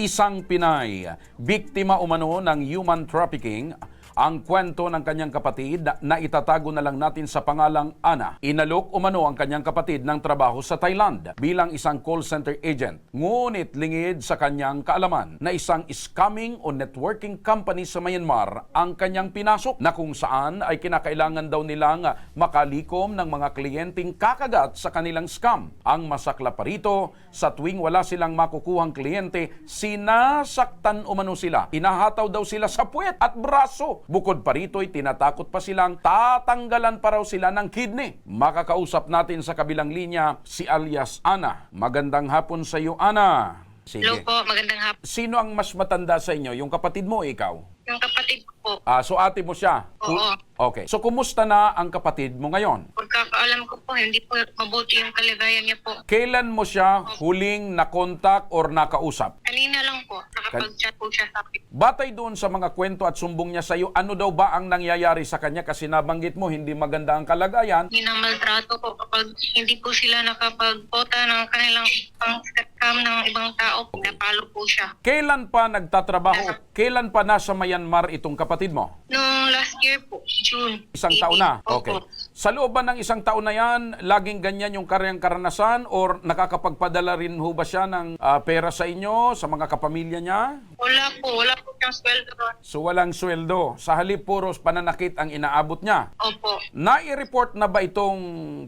Isang Pinay, biktima umano ng human trafficking, ang kwento ng kanyang kapatid na itatago na lang natin sa pangalang Ana. Inalok umano ang kanyang kapatid ng trabaho sa Thailand bilang isang call center agent. Ngunit lingid sa kanyang kaalaman na isang scamming o networking company sa Myanmar ang kanyang pinasok na kung saan ay kinakailangan daw nilang makalikom ng mga kliyenteng kakagat sa kanilang scam. Ang masakla pa rito, sa tuwing wala silang makukuhang kliyente, sinasaktan umano sila. Inahataw daw sila sa puwet at braso. Bukod pa rito, ay tinatakot pa silang tatanggalan pa raw sila ng kidney. Makakausap natin sa kabilang linya si alias Ana. Magandang hapon sa iyo, Ana. Hello Sige. po, magandang hapon. Sino ang mas matanda sa inyo? Yung kapatid mo o ikaw? Yung kapatid ko po, Ah, so ate mo siya? Oo. Okay. So kumusta na ang kapatid mo ngayon? pagkakaalam ko po, hindi po mabuti yung kalagayan niya po. Kailan mo siya huling nakontak or nakausap? Kanina lang po, nakapag-chat po siya sa akin. Batay doon sa mga kwento at sumbong niya sa iyo, ano daw ba ang nangyayari sa kanya? Kasi nabanggit mo, hindi maganda ang kalagayan. Minamaltrato po kapag hindi po sila nakapag-pota ng kanilang pang-scam ng ibang tao, napalo po siya. Kailan pa nagtatrabaho? Kailan pa nasa Myanmar itong kapatid mo? Noong last year po, June. Isang 18. taon na? Opo. Sa loob ba ng isang taon na yan, laging ganyan yung karyang karanasan or nakakapagpadala rin ho ba siya ng ah, pera sa inyo, sa mga kapamilya niya? Wala po, wala po siyang sweldo. So walang sweldo. Sa halip puros pananakit ang inaabot niya. Opo. Nai-report na ba itong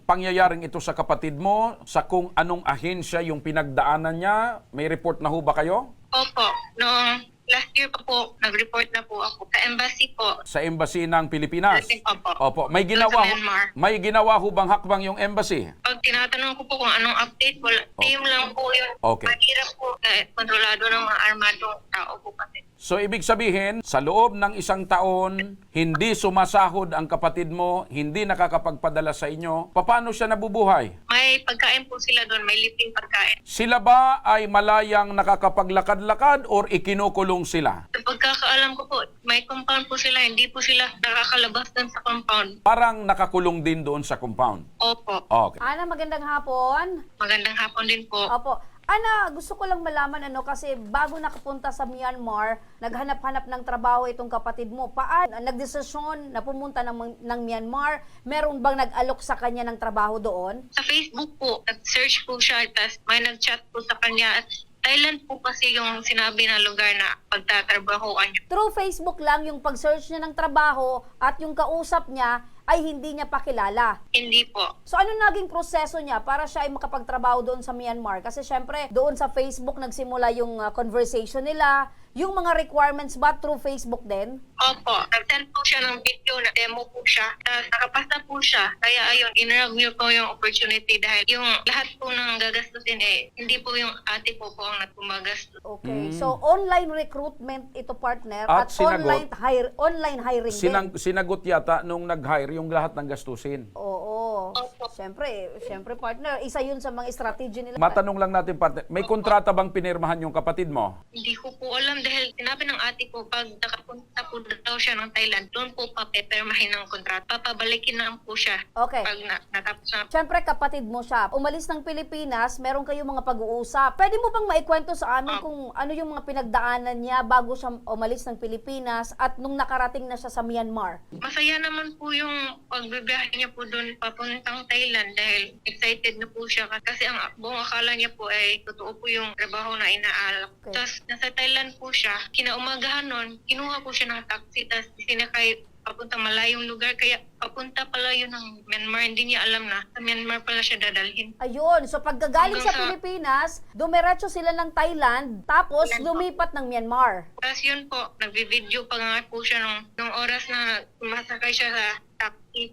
pangyayaring ito sa kapatid mo? Sa kung anong ahensya yung pinagdaanan niya? May report na ho ba kayo? Opo. Noong last year pa po, nag-report na po ako sa embassy po. Sa embassy ng Pilipinas? Opo. Opo. May ginawa, ho, may ginawa ho bang hakbang yung embassy? Pag tinatanong ko po kung anong update, wala. Same lang po yun. Okay. Mahirap po eh, kontrolado ng mga armadong tao po kasi. So ibig sabihin, sa loob ng isang taon, hindi sumasahod ang kapatid mo, hindi nakakapagpadala sa inyo, paano siya nabubuhay? May pagkain po sila doon, may libreng pagkain. Sila ba ay malayang nakakapaglakad-lakad or ikinukulong sila? Sa pagkakaalam ko po, may compound po sila, hindi po sila nakakalabas doon sa compound. Parang nakakulong din doon sa compound. Opo. Okay. Ana, magandang hapon. Magandang hapon din po. Opo. Ana, gusto ko lang malaman ano kasi bago nakapunta sa Myanmar, naghanap-hanap ng trabaho itong kapatid mo. Paan nagdesisyon na pumunta ng, ng Myanmar? Meron bang nag-alok sa kanya ng trabaho doon? Sa Facebook po, nag-search po siya, tapos may nag-chat po sa kanya. At Thailand po kasi yung sinabi na lugar na pagtatrabahoan. Through Facebook lang yung pag-search niya ng trabaho at yung kausap niya ay hindi niya pakilala. Hindi po. So ano naging proseso niya para siya ay makapagtrabaho doon sa Myanmar? Kasi syempre, doon sa Facebook nagsimula yung uh, conversation nila, yung mga requirements ba through Facebook din? Opo, nag-send po siya ng video na demo po siya. Tapos nakapasa po siya. Kaya ayun, inargue po yung opportunity dahil yung lahat po ng gagastusin eh, hindi po yung ate po po ang nagpumagastos. Okay. So online recruitment ito partner At at, sinagot. online hire online hiring Sinang, din. sinagot yata nung nag-hire yung lahat ng gastusin. Oo. Opo. Syempre, syempre partner, isa 'yun sa mga strategy nila. Matanong lang natin, partner, may kontrata bang pinirmahan yung kapatid mo? Hindi ko po alam dahil sinabi ng ate ko pag nakapunta po daw siya ng Thailand, doon po papepermahin ng kontrata. Papabalikin na po siya Okay. pag na, natapos na. Siyempre, kapatid mo siya. Umalis ng Pilipinas, meron kayong mga pag-uusap. Pwede mo bang maikwento sa amin Ah. kung ano yung mga pinagdaanan niya bago siya umalis ng Pilipinas at nung nakarating na siya sa Myanmar? Masaya naman po yung pagbibiyahe niya po doon papuntang Thailand dahil excited na po siya kasi ang buong akala niya po ay totoo po yung trabaho na inaalak. Okay. Tapos nasa Thailand po siya, kinaumagahan nun, kinuha po siya ng taxi tapos sinakay papunta malayong lugar kaya papunta pala yun ng Myanmar hindi niya alam na sa Myanmar pala siya dadalhin. Ayun, so pagkagaling sa sa- Pilipinas, dumiretso sila ng Thailand, tapos po. lumipat ng Myanmar. Tapos yun po, nagbi-video pa nga po siya nung, nung oras na sumasakay siya sa taxi.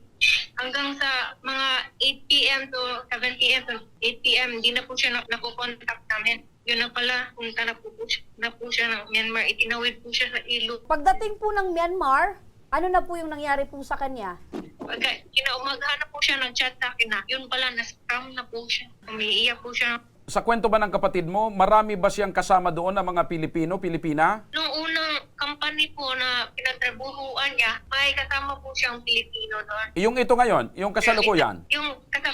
Hanggang sa mga 8 p.m. to 7 p.m. to 8 p.m. hindi na po siya na, nakukontact namin. Yun na pala, punta na po, na po siya ng Myanmar. Itinawid po siya sa ilo. Pagdating po ng Myanmar, ano na po yung nangyari po sa kanya? Pagka kinaumagahan na po siya ng chat sa akin na, yun pala, na-scam na po siya. Umiiyak po siya. Sa kwento ba ng kapatid mo, marami ba siyang kasama doon ng mga Pilipino, Pilipina? Nung unang company po na pinagtrabuhuan niya, may kasama po siyang Pilipino doon. Yung ito ngayon, yung kasalukuyan. Yung kasal-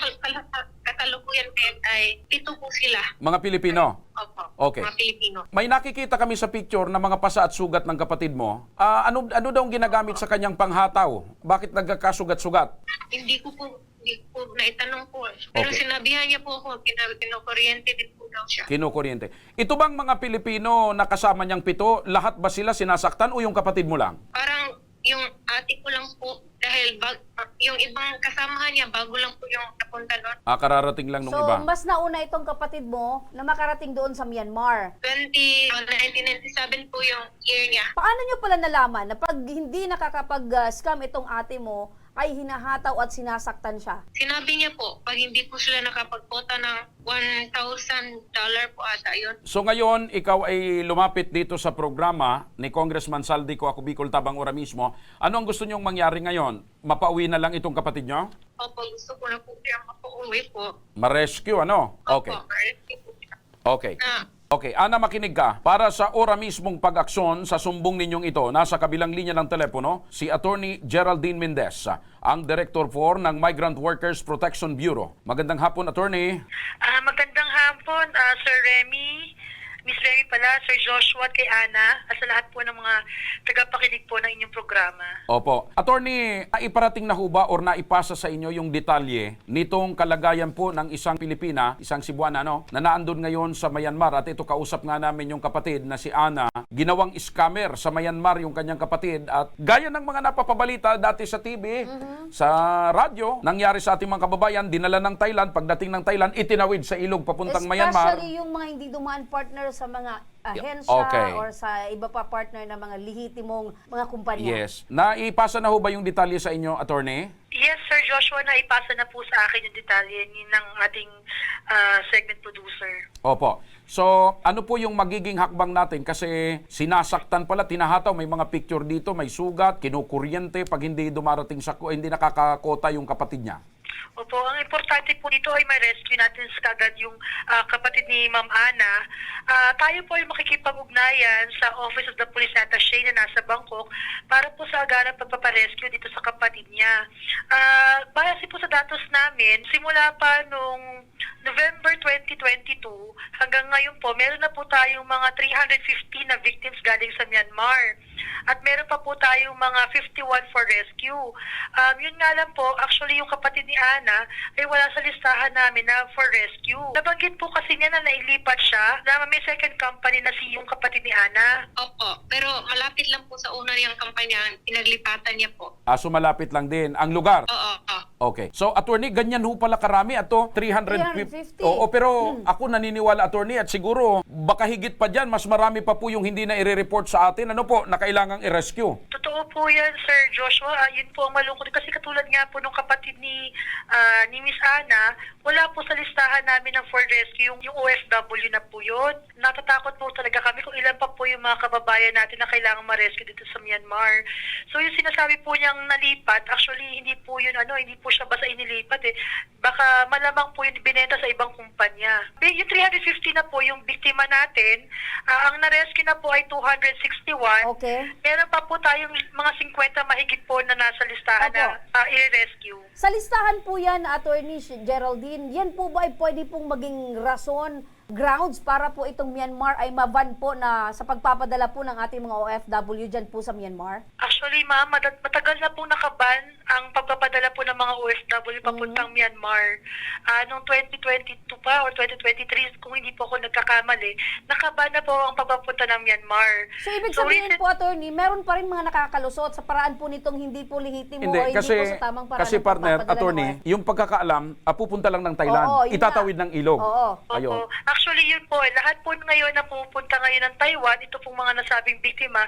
kasalukuyan ngayon ay pito po sila. Mga Pilipino. Opo. Okay. Mga Pilipino. May nakikita kami sa picture ng mga pasa at sugat ng kapatid mo. Ah, ano ano daw ang ginagamit sa kanyang panghataw? Bakit nagkakasugat-sugat? Hindi ko po hindi ko po naitanong po. Pero Okay. sinabihan niya po ako, kina- kinukuryente din po daw siya. Kinukuryente. Ito bang mga Pilipino na kasama niyang pito, lahat ba sila sinasaktan o yung kapatid mo lang? Parang yung ate ko lang po, dahil bag, yung ibang kasamahan niya, bago lang po yung napunta doon. Ah, kararating lang nung So, iba. mas nauna itong kapatid mo na makarating doon sa Myanmar. 20, oh, 1997 po yung year niya. Paano nyo pala nalaman na pag hindi nakakapag-scam itong ate mo, ay hinahataw at sinasaktan siya? Sinabi niya po, pag hindi po sila nakapagkota ng $1,000 po ata yun. So ngayon, ikaw ay lumapit dito sa programa ni Congressman Saldi ko, ako Bicol Tabang Ora mismo. Ano ang gusto niyong mangyari ngayon? Mapauwi na lang itong kapatid niyo? Opo, gusto ko na po siya makauwi po. Ma-rescue, ano? Okay. Opo, ma-rescue po siya. Okay. Na, Okay, Ana makinig ka. Para sa ora mismong pag-aksyon sa sumbong ninyong ito, nasa kabilang linya ng telepono, si Attorney Geraldine Mendez, ang Director 4 ng Migrant Workers Protection Bureau. Magandang hapon, Attorney. Ah, magandang hapon, ah, Sir Remy, Pala, Sir Joshua, at kay Ana, at sa lahat po ng mga tagapakinig po ng inyong programa. Opo. Attorney, naiparating na ho ba or naipasa sa inyo yung detalye nitong kalagayan po ng isang Pilipina, isang Cebuana, no, na naandun ngayon sa Myanmar at ito kausap nga namin yung kapatid na si Ana, ginawang scammer sa Myanmar yung kanyang kapatid at gaya ng mga napapabalita dati sa TV, sa radyo, nangyari sa ating mga kababayan, dinala ng Thailand, pagdating ng Thailand, itinawid sa ilog papuntang Myanmar. Especially yung mga hindi dumaan partner sa mga ahensya Okay. or sa iba pa partner na mga lehitimong mga kumpanya. Yes. Naipasa na ho ba yung detalye sa inyo, Attorney? Yes, Sir Joshua, naipasa na po sa akin yung detalye ni ng ating ah, segment producer. Opo. So, ano po yung magiging hakbang natin? Kasi sinasaktan pala, tinahataw, may mga picture dito, may sugat, kinukuryente pag hindi dumarating sa, hindi nakakakota yung kapatid niya. Opo, ang importante po dito ay ma-rescue natin sa kagad yung ah, kapatid ni Ma'am Ana. Ah, tayo po ay makikipag-ugnayan sa Office of the Police Attaché na nasa Bangkok para po sa agarang pagpaparescue dito sa kapatid niya. Ah, base po sa datos namin, simula pa nung November 2022 hanggang ngayon po, meron na po tayong mga 350 na victims galing sa Myanmar. At meron pa po tayong mga 51 for rescue. Um, yun nga lang po, actually yung kapatid ni Ana ay wala sa listahan namin na for rescue. Nabanggit po kasi niya na nailipat siya na may second company na si yung kapatid ni Ana. opo, pero malapit lang po sa una niyang kampanya, pinaglipatan niya po. Ah, so malapit lang din ang lugar. Oo, oo. Okay. So, attorney, ganyan ho pala karami. Ato, 350. 350. Oo, pero ako naniniwala, attorney, at siguro, baka higit pa dyan, mas marami pa po yung hindi na i-report sa atin. Ano po, na kailangang i-rescue. Totoo po yan, Sir Joshua. Ah, yun po ang malungkot. Kasi katulad nga po nung kapatid ni, ah, ni Miss Ana, wala po sa listahan namin ng for rescue. Yung, yung OFW na po yun. Natatakot po talaga kami kung ilan pa po yung mga kababayan natin na kailangang ma-rescue dito sa Myanmar. So yung sinasabi po niyang nalipat, actually hindi po yun ano, hindi po siya basta inilipat eh. Baka malamang po yun binenta sa ibang kumpanya. Yung 350 na po yung biktima natin, ah, ang na-rescue na po ay 261. Okay. Meron pa po tayong mga 50 mahigit po na nasa listahan Opo. na ah, i-rescue. Sa listahan po yan, Attorney Geraldine, yan po ba ay pwede pong maging rason, grounds para po itong Myanmar ay maban po na sa pagpapadala po ng ating mga OFW dyan po sa Myanmar? Actually, ma'am, mata- matagal na pong nakaban ang pagpapadala po ng mga OFW papuntang Myanmar. Ah, noong 2022 pa or 2023, kung hindi po ako nagkakamali, nakaban na po ang pagpapunta ng Myanmar. So, ibig sabihin recent- po, Attorney, meron pa rin mga nakakalusot sa paraan po nitong hindi po lehitimo Hindi, o hindi kasi, po sa tamang paraan kasi partner, attorney, yung pagkakaalam, ah, pupunta lang ng Thailand. Oo, itatawid nga. ng ilog. Oo. Ayun. Opo. Actually, yun po, eh, lahat po ngayon na pupunta ngayon ng Taiwan, ito pong mga nasabing biktima,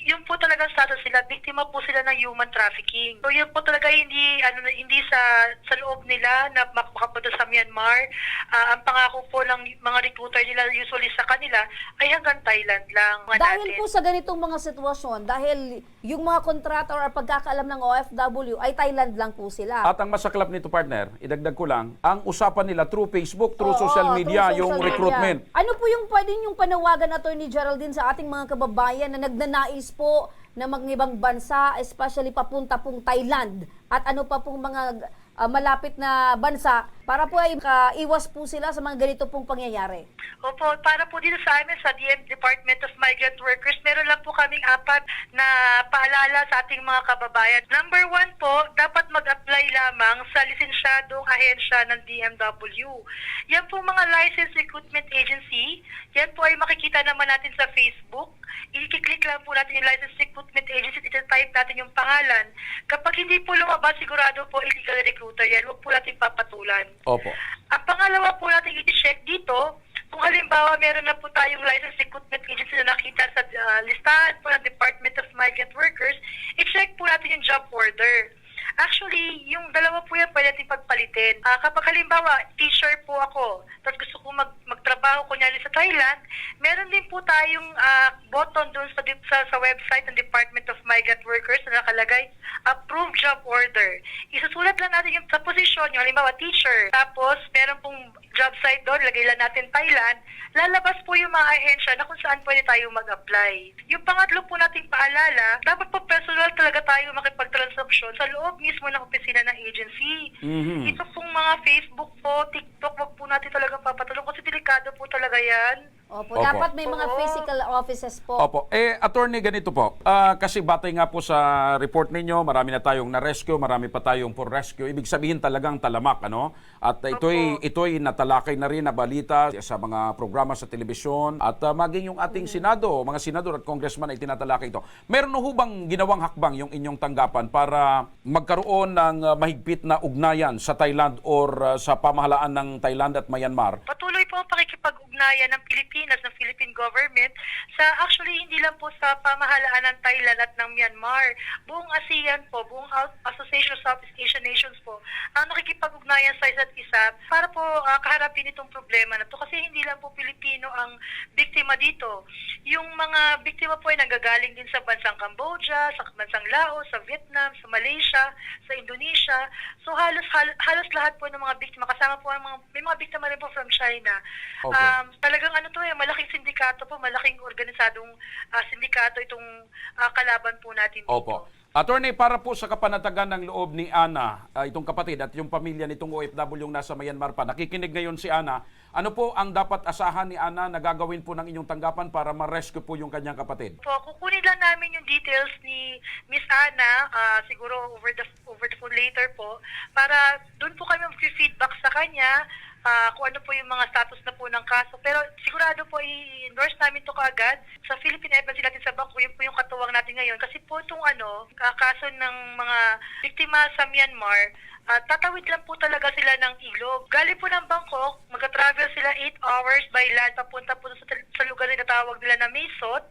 yun po talaga status sila, biktima po sila ng human trafficking. So yun po talaga hindi ano hindi sa sa loob nila na mak- makapunta sa Myanmar. Ah, ang pangako po ng mga recruiter nila usually sa kanila ay hanggang Thailand lang. Mga Dahil natin. po sa ganitong mga sitwasyon, dahil yung mga kontrata or pagkakaalam ng OFW ay Thailand lang po sila. At ang masaklap nito, partner, idagdag ko lang, ang usapan nila through Facebook, through Oo, social through media, social yung media. Recruitment. Ano po yung pwede yung panawagan, Attorney Geraldine, sa ating mga kababayan na nagnanais po na mag-ibang bansa, especially papunta pong Thailand? At ano pa pong mga ah, malapit na bansa para po ay iwas po sila sa mga ganito pong pangyayari. Opo, para po dito sa amin sa DM Department of Migrant Workers, meron lang po kaming apat na paalala sa ating mga kababayan. Number one po, dapat mag-apply lamang sa lisensyadong ahensya ng DMW. Yan po mga License Recruitment Agency, yan po ay makikita naman natin sa Facebook. I-click lang po natin yung License Recruitment Agency, iti-type natin yung pangalan. Kapag hindi po lumabas, sigurado po illegal recruiter yan. Huwag po natin papatulan. Opo. Ang pangalawa po natin i-check dito, kung halimbawa meron na po tayong license recruitment agency na nakita sa uh, listahan po ng Department of Migrant Workers, i-check po natin yung job order. Actually, yung dalawa po yan pwede natin pagpalitin. Ah, kapag halimbawa, teacher po ako, tapos gusto ko mag magtrabaho kunyari sa Thailand, meron din po tayong ah, button doon sa, sa, sa website ng Department of Migrant Workers na nakalagay, approve job order. Isusulat lang natin yung sa posisyon nyo, halimbawa teacher, tapos meron pong job site doon, lagay lang natin Thailand, lalabas po yung mga ahensya na kung saan pwede tayo mag-apply. Yung pangatlo po nating paalala, dapat po personal talaga tayo makipagtransaksyon sa loob mismo ng opisina ng agency. Mhm. Ito pong mga Facebook po, TikTok, wag po natin talagang papatulong kasi delikado po talaga yan. Opo, Opo. dapat may mga physical offices po. Opo. Eh, attorney, ganito po. Ah, kasi batay nga po sa report ninyo, marami na tayong na-rescue, marami pa tayong for rescue. Ibig sabihin talagang talamak, ano? At ito'y, ito'y natalakay na rin na balita sa mga programa sa telebisyon at ah, maging yung ating Senado, mga senador at congressman ay tinatalakay ito. Meron ho bang ginawang hakbang yung inyong tanggapan para magkaroon ng ah, mahigpit na ugnayan sa Thailand or ah, sa pamahalaan ng Thailand at Myanmar? Patuloy po ang pakikipag-ugnayan ng Pilipinas, ng Philippine government, sa actually hindi lang po sa pamahalaan ng Thailand at ng Myanmar. Buong ASEAN po, buong Association of Southeast Asian Nations po, ang nakikipag-ugnayan sa isa't isa para po ah, kaharapin itong problema na to. Kasi hindi lang po Pilipino ang biktima dito. Yung mga biktima po ay nanggagaling din sa bansang Cambodia, sa bansang Laos, sa Vietnam, sa Malaysia, sa Indonesia. So halos hal- halos lahat po ng mga biktima kasama po ang mga may mga biktima rin po from China. Okay. Um, talagang ano to eh, malaking sindikato po, malaking organisadong ah, sindikato itong ah, kalaban po natin dito. Opo. Attorney, para po sa kapanatagan ng loob ni Ana, ah, itong kapatid at yung pamilya nitong OFW yung nasa Myanmar pa, nakikinig ngayon si Ana, ano po ang dapat asahan ni Ana na gagawin po ng inyong tanggapan para ma-rescue po yung kanyang kapatid? Po, kukunin lang namin yung details ni Miss Ana, ah, siguro over the over the phone later po, para doon po kami mag-feedback sa kanya ah, kung ano po yung mga status na po ng kaso. Pero sigurado po i-endorse namin to kaagad sa Philippine Embassy natin sa Bangkok. Yun po yung katuwang natin ngayon. Kasi po itong ano, kaso ng mga biktima sa Myanmar, ah, tatawid lang po talaga sila ng ilog. Galing po ng Bangkok, mag-travel sila 8 hours by land papunta po sa, sa lugar na tinatawag nila na Mesot.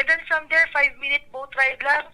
And then from there, 5-minute boat ride lang,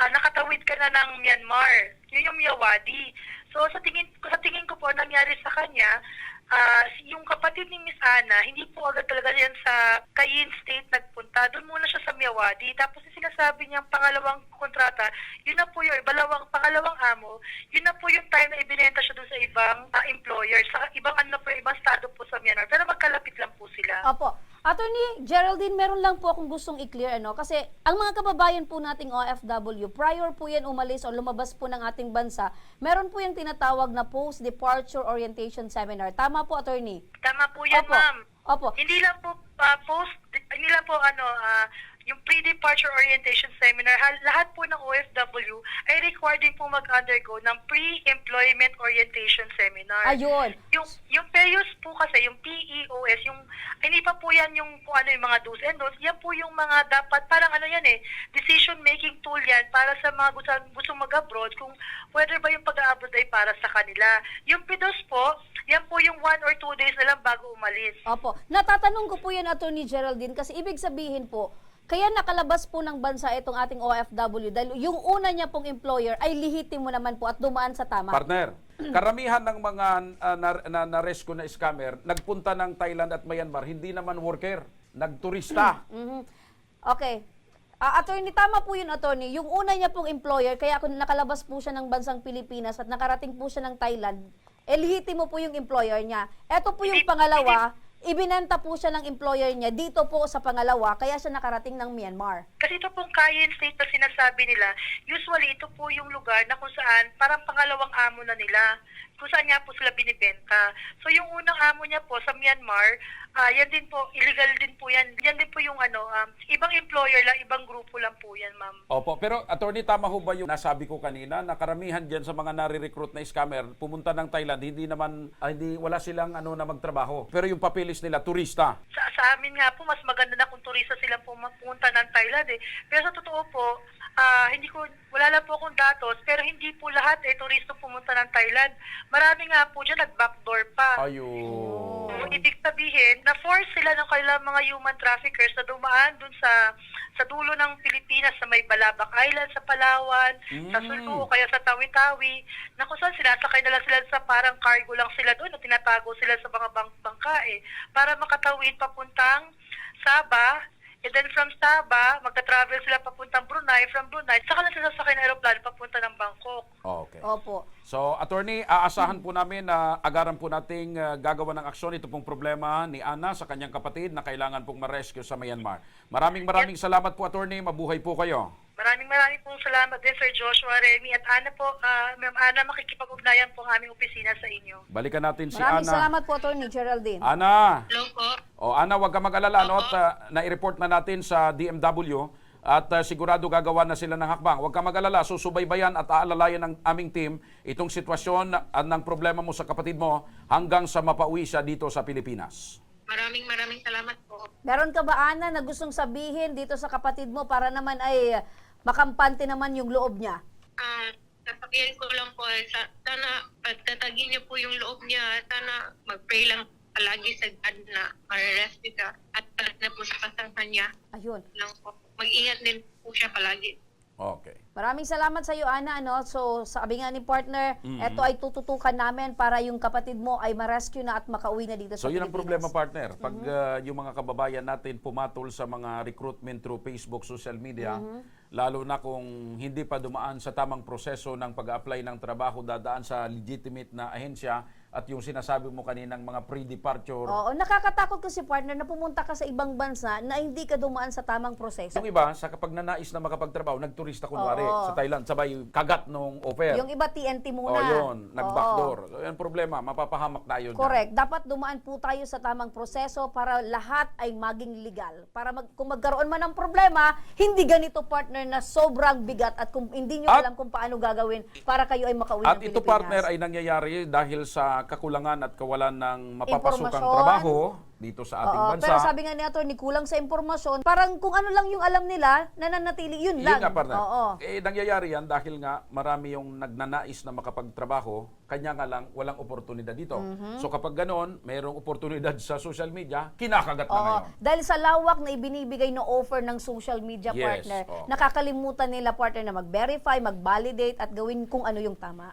ah, nakatawid ka na ng Myanmar. Yun yung Miyawadi. So sa tingin, sa tingin ko po, nangyari sa kanya, ah, yung kapatid ni Miss Ana, hindi po agad talaga yan sa Cayenne State nagpunta. Doon muna siya sa Miyawadi. Tapos yung sinasabi niyang pangalawang kontrata, yun na po yun, balawang, pangalawang amo, yun na po yung time na ibinenta siya doon sa ibang ah, employer, sa ibang ano po, ibang estado po sa Myanmar. Pero magkalapit lang po sila. Opo. Attorney Geraldine, meron lang po akong gustong i-clear ano kasi ang mga kababayan po nating OFW, prior po yan umalis o lumabas po ng ating bansa, meron po yung tinatawag na post-departure orientation seminar. Tama po, attorney? Tama po yan, Opo. ma'am. Opo. Hindi lang po ah, post, hindi lang po ano, ah, yung pre-departure orientation seminar, lahat po ng OFW ay required din po mag-undergo ng pre-employment orientation seminar. Ayun. Yung yung PEOS po kasi, yung PEOS, yung hindi pa po yan yung kung ano yung mga do's and don'ts, yan po yung mga dapat parang ano yan eh, decision making tool yan para sa mga gusto, gusto mag-abroad kung whether ba yung pag-abroad ay para sa kanila. Yung PIDOS po, yan po yung one or two days na lang bago umalis. Opo. Natatanong ko po yan, Attorney Geraldine, kasi ibig sabihin po, kaya nakalabas po ng bansa itong ating OFW dahil yung una niya pong employer ay lihitin mo naman po at dumaan sa tama. Partner, karamihan ng mga uh, na, na, na-rescue na scammer, nagpunta ng Thailand at Myanmar, hindi naman worker, nagturista. Mhm. Okay. Ah, attorney, tama po yun, attorney. Yung una niya pong employer, kaya kung nakalabas po siya ng bansang Pilipinas at nakarating po siya ng Thailand, elihiti mo po yung employer niya. Ito po yung pangalawa, ibinenta po siya ng employer niya dito po sa pangalawa, kaya siya nakarating ng Myanmar. Kasi ito pong Cayenne State na sinasabi nila, usually ito po yung lugar na kung saan parang pangalawang amo na nila kung saan nga po sila binibenta. So yung unang amo niya po sa Myanmar, ah yan din po, illegal din po yan. Yan din po yung ano, um, ibang employer lang, ibang grupo lang po yan, ma'am. Opo, pero attorney, tama ho ba yung nasabi ko kanina na karamihan dyan sa mga nare-recruit na scammer pumunta ng Thailand, hindi naman, ah, hindi, wala silang ano na magtrabaho. Pero yung papilis nila, turista. Sa, sa amin nga po, mas maganda na kung turista sila pumunta ng Thailand eh. Pero sa totoo po, ah, hindi ko, wala lang po akong datos, pero hindi po lahat eh, turista pumunta ng Thailand. Marami nga po dyan, nag-backdoor pa. Ayun. So, ibig sabihin, na-force sila ng kailang mga human traffickers na dumaan dun sa sa dulo ng Pilipinas sa may Balabac Island, sa Palawan, sa Mm. Sulu, o kaya sa Tawi-Tawi, na kung saan sinasakay na lang sila sa parang cargo lang sila doon, at tinatago sila sa mga bang- bangka eh, para makatawid papuntang Sabah, and then from Sabah, magta-travel sila papuntang Brunei, from Brunei, saka lang sila sasakay ng aeroplano papunta ng Bangkok. Okay. Opo. So, attorney, aasahan po namin na agaran po nating uh, gagawa ng aksyon ito pong problema ni Ana sa kanyang kapatid na kailangan pong ma-rescue sa Myanmar. Maraming maraming salamat po, attorney. Mabuhay po kayo. Maraming maraming pong salamat din Sir Joshua Remy at Ana po, ah, Ma'am Ana, makikipag-ugnayan po ang aming opisina sa inyo. Balikan natin si Maraming Ana. salamat po, Attorney Geraldine. Ana! Hello po. O Ana, huwag ka mag-alala. No? At, uh, na-report na natin sa DMW at uh, sigurado gagawa na sila ng hakbang. Huwag ka mag-alala. Susubaybayan at aalalayan ng aming team itong sitwasyon uh, ng problema mo sa kapatid mo hanggang sa mapauwi siya dito sa Pilipinas. Maraming maraming salamat po. Meron ka ba, Ana, na gustong sabihin dito sa kapatid mo para naman ay makampante naman yung loob niya? Ah, sasabihin ko lang po, eh, sa, sana pagtatagin niyo po yung loob niya, sana mag-pray lang palagi sa God na ma-rescue ka at palat na po sa kasahan niya Ayun. lang po. Mag-ingat din po siya palagi. Okay. Maraming salamat sa iyo, Ana. Ano? So, sabi nga ni partner, Mm-hmm. ito ay tututukan namin para yung kapatid mo ay ma-rescue na at makauwi na dito So sa yun ang problema partner. Pag uh, yung mga kababayan natin pumatol sa mga recruitment through Facebook, social media, lalo na kung hindi pa dumaan sa tamang proseso ng pag-apply ng trabaho, dadaan sa legitimate na ahensya at yung sinasabi mo kaninang mga pre-departure. Oo, nakakatakot kasi partner na pumunta ka sa ibang bansa na hindi ka dumaan sa tamang proseso. Yung iba, sa kapag nanais na makapagtrabaho, nagturista kunwari Oo. sa Thailand, sabay kagat nung offer. Yung iba TNT o muna. yun, nag-backdoor. Oo. So yan problema, mapapahamak tayo dyan. Correct. Dapat dumaan po tayo sa tamang proseso para lahat ay maging legal. Para mag, kung magkaroon man ng problema, hindi ganito partner na sobrang bigat at kung hindi nyo At- alam kung paano gagawin para kayo ay makauwi At ng ito Pilipinas. partner ay nangyayari dahil sa kakulangan at kawalan ng mapapasukang Impormasyon. trabaho dito sa ating Oo, bansa. pero sabi nga ni Atty. kulang sa impormasyon. Parang kung ano lang yung alam nila, nananatili, yun Yun lang. nga partner. Oo. Eh nangyayari yan dahil nga marami yung nagnanais na makapagtrabaho, kanya nga lang walang oportunidad dito. Mhm. So kapag ganoon, mayroong oportunidad sa social media, kinakagat na Oo. ngayon. Dahil sa lawak na ibinibigay na offer ng social media Yes, partner, oo. nakakalimutan nila partner na mag-verify, mag-validate at gawin kung ano yung tama.